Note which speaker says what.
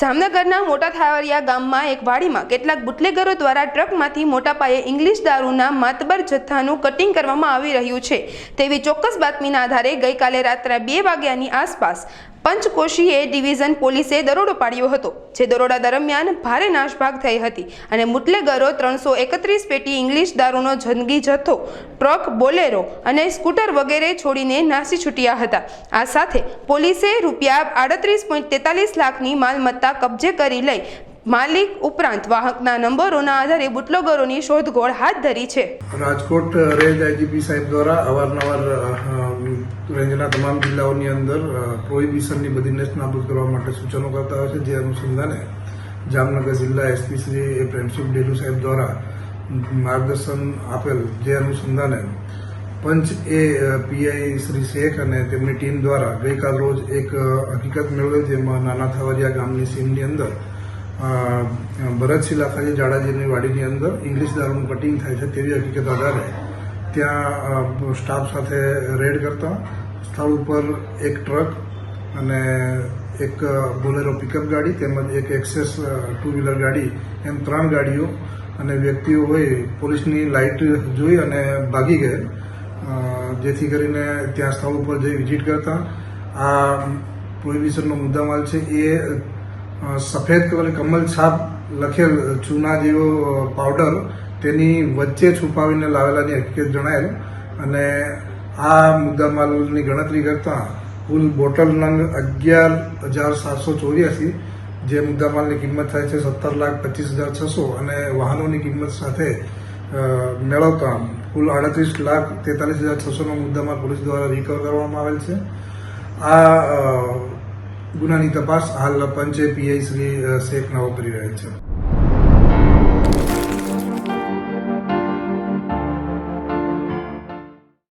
Speaker 1: જામનગરના મોટા થાવરિયા ગામમાં એક વાડીમાં કેટલાક બુટલેગરો દ્વારા ટ્રકમાંથી મોટા પાયે ઇંગ્લિશ દારૂના માતબર જથ્થાનું કટિંગ કરવામાં આવી રહ્યું છે. તેવી ચોક્કસ બાતમીના આધારે ગઈકાલે રાત્રે બે વાગ્યાની આસપાસ પંચકોશીએ ડિવિઝન પોલીસે દરોડો પાડ્યો હતો, જે દરોડા દરમિયાન ભારે નાશભાગ થઈ હતી અને મુટલેગરો ત્રણસો એકત્રીસ પેટી ઇંગ્લિશ દારૂનો જંગી જથ્થો, ટ્રક, બોલેરો અને સ્કૂટર વગેરે છોડીને નાસી છૂટ્યા હતા. આ સાથે પોલીસે રૂપિયા આડત્રીસ પોઈન્ટ તેતાલીસ લાખની માલમત્તા કબજે કરી લઈ માલિક ઉપરાંત વાહકના નંબરોના આધારે બુટલોગરોની શોધખોળ હાથ ધરી છે.
Speaker 2: રાજકોટ રેન્જ આઈજીપી સાહેબ દ્વારા અવારનવાર રેન્જના તમામ જિલ્લાઓની અંદર પ્રોહિબિશનની બધી નેસ નાબૂદ કરવા માટે સૂચનો કરતા હોય છે, જે અનુસંધાને જામનગર જિલ્લા એસપી શ્રી એ પ્રેમસુખ ડેલુ સાહેબ દ્વારા માર્ગદર્શન આપેલ, જે અનુસંધાને પંચ એ પીઆઈ શ્રી શેખ અને તેમની ટીમ દ્વારા ગઈકાલ રોજ એક હકીકત મેળવેલ, જેમાં નાના થાવરિયા ગામની સીમની અંદર ભરતસિંહ લાખાજી જાડાજીની વાડીની અંદર ઇંગ્લિશ દારૂનું કટિંગ થાય છે તેવી હકીકત આધારે ત્યાં સ્ટાફ સાથે રેડ કરતા, સ્થળ ઉપર એક ટ્રક અને એક બોલેરો પિકઅપ ગાડી તેમજ એક એક્સેસ ટુ વ્હીલર ગાડી, એમ ત્રણ ગાડીઓ અને વ્યક્તિઓ હોય પોલીસની લાઇટ જોઈ અને ભાગી ગયેલ. જેથી કરીને ત્યાં સ્થળ ઉપર જઈ વિઝિટ કરતા. આ, પ્રોહિબિશનનો મુદ્દામાલ છે એ સફેદ કલર કમલ છાપ લખેલ ચૂના જેવો પાવડર તેની વચ્ચે છુપાવીને લાવેલાની હકીકત જણાયેલ. અને આ મુદ્દામાલની ગણતરી કરતા કુલ બોટલ નંગ અગિયાર હજાર સાતસો ચોર્યાસી, જે મુદ્દામાલની કિંમત થાય છે સત્તર લાખ પચીસ હજાર છસો અને વાહનોની કિંમત સાથે મેળવતા કુલ આડત્રીસ લાખ તેતાલીસ હજાર છસોનો મુદ્દામાલ પોલીસ દ્વારા રિકવર કરવામાં આવેલ છે. આ ગુનાની તપાસ હાલ પંચે પીઆઈ શ્રી શેખના શેખ રહ્યા છે.